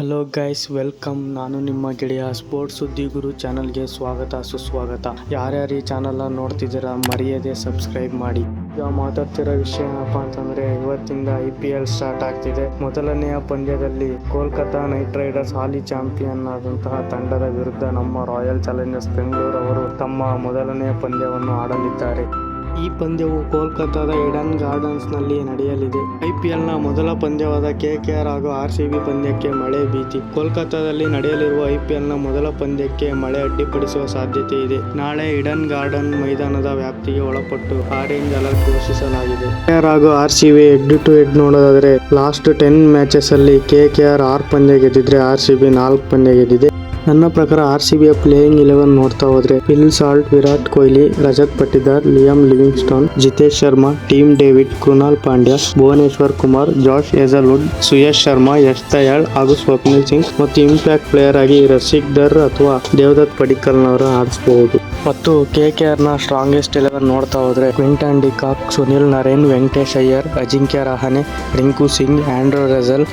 Hello guys welcome ನಾನು ನಿಮ್ಮ ಗೆಳೆಯ ಸ್ಪೋರ್ಟ್ಸ್ ಸುದ್ದಿ ಗುರು ಚಾನಲ್ಗೆ ಸ್ವಾಗತ, ಸುಸ್ವಾಗತ. ಯಾರ್ಯಾರು ಈ ಚಾನಲ್ನ ನೋಡ್ತಿದ್ದೀರಾ, ಮರೆಯದೆ ಸಬ್ಸ್ಕ್ರೈಬ್ ಮಾಡಿ. ಈಗ ಮಾತಾಡ್ತಿರೋ ವಿಷಯ ಏನಪ್ಪ ಅಂತಂದ್ರೆ, ಇವತ್ತಿಂದ ಐ ಪಿ ಎಲ್ ಸ್ಟಾರ್ಟ್ ಆಗ್ತಿದೆ. ಮೊದಲನೆಯ ಪಂದ್ಯದಲ್ಲಿ ಕೋಲ್ಕತಾ ನೈಟ್ ರೈಡರ್ಸ್ ಹಾಲಿ ಚಾಂಪಿಯನ್ ಆದಂತಹ ತಂಡದ ವಿರುದ್ಧ ನಮ್ಮ ರಾಯಲ್ ಚಾಲೆಂಜರ್ಸ್ ಬೆಂಗಳೂರು ಅವರು ತಮ್ಮ ಮೊದಲನೆಯ ಪಂದ್ಯವನ್ನು ಆಡಲಿದ್ದಾರೆ. ಈ ಪಂದ್ಯವು ಕೋಲ್ಕತ್ತಾದ ಇಡನ್ ಗಾರ್ಡನ್ಸ್ನಲ್ಲಿ ನಡೆಯಲಿದೆ ಐಪಿಎಲ್ನ ಮೊದಲ ಪಂದ್ಯವಾದ ಕೆಕೆಆರ್ ಹಾಗೂ ಆರ್ ಸಿ ಬಿ ಪಂದ್ಯಕ್ಕೆ ಮಳೆ ಭೀತಿ. ಕೋಲ್ಕತ್ತಾದಲ್ಲಿ ನಡೆಯಲಿರುವ ಐಪಿಎಲ್ನ ಮೊದಲ ಪಂದ್ಯಕ್ಕೆ ಮಳೆ ಅಡ್ಡಿಪಡಿಸುವ ಸಾಧ್ಯತೆ ಇದೆ. ನಾಳೆ ಇಡನ್ ಗಾರ್ಡನ್ ಮೈದಾನದ ವ್ಯಾಪ್ತಿಗೆ ಒಳಪಟ್ಟು ಆರೆಂಜ್ ಅಲರ್ಟ್ ಘೋಷಿಸಲಾಗಿದೆ. ಕೆಆರ್ ಹಾಗೂ R C B head to head ನೋಡೋದಾದ್ರೆ ಲಾಸ್ಟ್ ಟೆನ್ ಮ್ಯಾಚಸ್ ಅಲ್ಲಿ ಕೆಕೆಆರ್ ಆರ್ ಪಂದ್ಯ ಗೆದ್ದಿದ್ರೆ ಆರ್ ಸಿ ಬಿ ನಾಲ್ಕು ಪಂದ್ಯ ಗೆದ್ದಿದೆ. ನನ್ನ ಪ್ರಕಾರ ಆರ್ ಸಿ ಬಿಯ ಪ್ಲೇಯಿಂಗ್ ಇಲೆವೆನ್ ನೋಡ್ತಾ ಹೋದ್ರೆ Phil Salt, Virat Kohli, Rajat Patidar Liam Livingstone, Jitesh Sharma, Tim David, Krunal Pandya, Bhuvneshwar Kumar, Josh Hazlewood Suyash Sharma, Yash Dayal ಹಾಗೂ ಸ್ವಪ್ನಿಲ್ ಸಿಂಗ್ ಮತ್ತು ಇಂಪ್ಯಾಕ್ಟ್ ಪ್ಲೇಯರ್ ಆಗಿ ರಸಿಕ್ ದರ್ ಅಥವಾ ದೇವದತ್ ಪಡಿಕಲ್ನವರ ಆಡಿಸಬಹುದು ಮತ್ತು ಕೆ ಕೆ ಆರ್ನ ಸ್ಟ್ರಾಂಗೆಸ್ಟ್ ಎಲೆವೆನ್ ನೋಡ್ತಾ ಹೋದ್ರೆ Quinton de Kock Sunil Narine, Venkatesh Iyer, Ajinkya Rahane, Rinku Singh, Andre Russell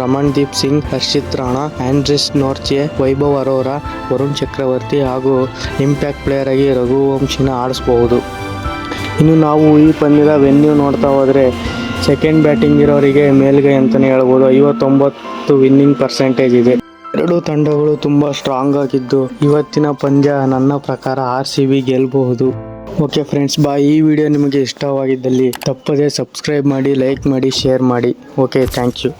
Ramandeep Singh, Harshit Rana, Anrich Nortje, Vaibhav Arora, Varun Chakravarthy ಹಾಗೂ ಇಂಪ್ಯಾಕ್ಟ್ ಪ್ಲೇಯರ್ ಆಗಿ ರಘುವಂಶಿನ ಆಡಿಸಬಹುದು. ಇನ್ನು ನಾವು ಈ ಪಂದ್ಯದ ವೆನ್ಯೂ ನೋಡ್ತಾ ಹೋದರೆ ಸೆಕೆಂಡ್ ಬ್ಯಾಟಿಂಗ್ ಇರೋರಿಗೆ ಮೇಲ್ಗೈ ಅಂತಲೇ ಹೇಳ್ಬೋದು. ಐವತ್ತೊಂಬತ್ತು ವಿನ್ನಿಂಗ್ ಪರ್ಸೆಂಟೇಜ್ ಇದೆ. ಎರಡು ತಂಡಗಳು ತುಂಬ ಸ್ಟ್ರಾಂಗ್ ಆಗಿದ್ದು ಇವತ್ತಿನ ಪಂದ್ಯ ನನ್ನ ಪ್ರಕಾರ ಆರ್ ಸಿ ಬಿ ಗೆಲ್ಲಬಹುದು ಓಕೆ ಫ್ರೆಂಡ್ಸ್ ಬಾ, ಈ ವಿಡಿಯೋ ನಿಮಗೆ ಇಷ್ಟವಾಗಿದ್ದಲ್ಲಿ ತಪ್ಪದೇ ಸಬ್ಸ್ಕ್ರೈಬ್ ಮಾಡಿ ಲೈಕ್ ಮಾಡಿ ಶೇರ್ ಮಾಡಿ. Okay thank you